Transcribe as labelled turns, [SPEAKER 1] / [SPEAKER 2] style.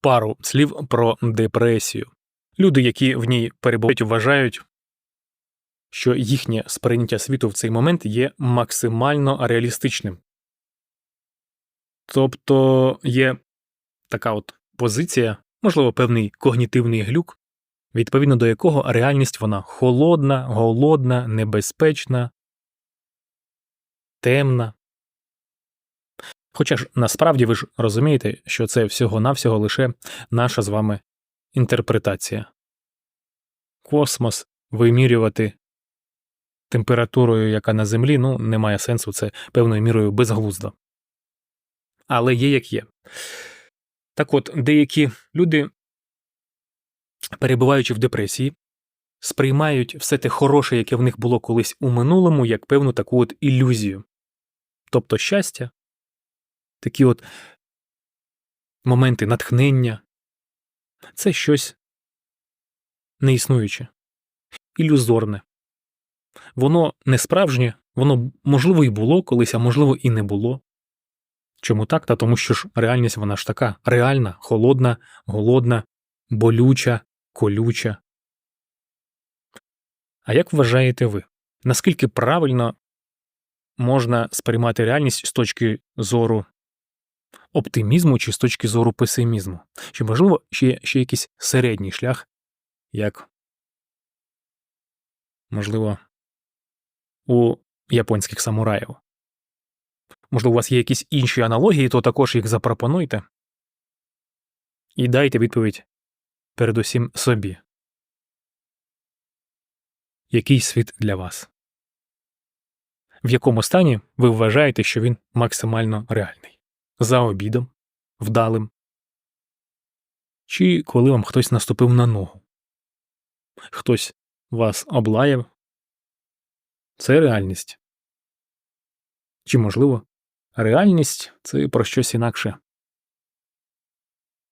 [SPEAKER 1] пару слів про депресію. Люди, які в ній перебувають, вважають, що їхнє сприйняття світу в цей момент є максимально реалістичним. Тобто є така от позиція, можливо, певний когнітивний глюк, відповідно до якого реальність вона холодна, голодна, небезпечна, темна. Хоча ж насправді ви ж розумієте, що це всього-навсього лише наша з вами інтерпретація. Космос вимірювати температурою, яка на Землі, ну, немає сенсу, це певною мірою безглуздо. Але є як є. Так от, деякі люди, перебуваючи в депресії, сприймають все те хороше, яке в них було колись у минулому, як певну таку от ілюзію. Тобто щастя, такі от моменти натхнення це щось неіснуюче, ілюзорне. Воно не справжнє, воно можливо і було колись, а можливо і не було. Чому так? Та тому що ж реальність вона ж така реальна, холодна, голодна, болюча, колюча. А як вважаєте ви, наскільки правильно можна сприймати реальність з точки зору оптимізму чи з точки зору песимізму? Чи можливо ще, ще якийсь середній шлях, як, можливо, у японських самураїв? Можливо, у вас є якісь інші аналогії, то також їх запропонуйте. І дайте відповідь передусім собі. Який світ для вас? В якому стані ви вважаєте, що він максимально реальний? За обідом, вдалим? Чи коли вам хтось наступив на ногу? Хтось вас облаяв? Це реальність. Чи, можливо, реальність це про щось інакше?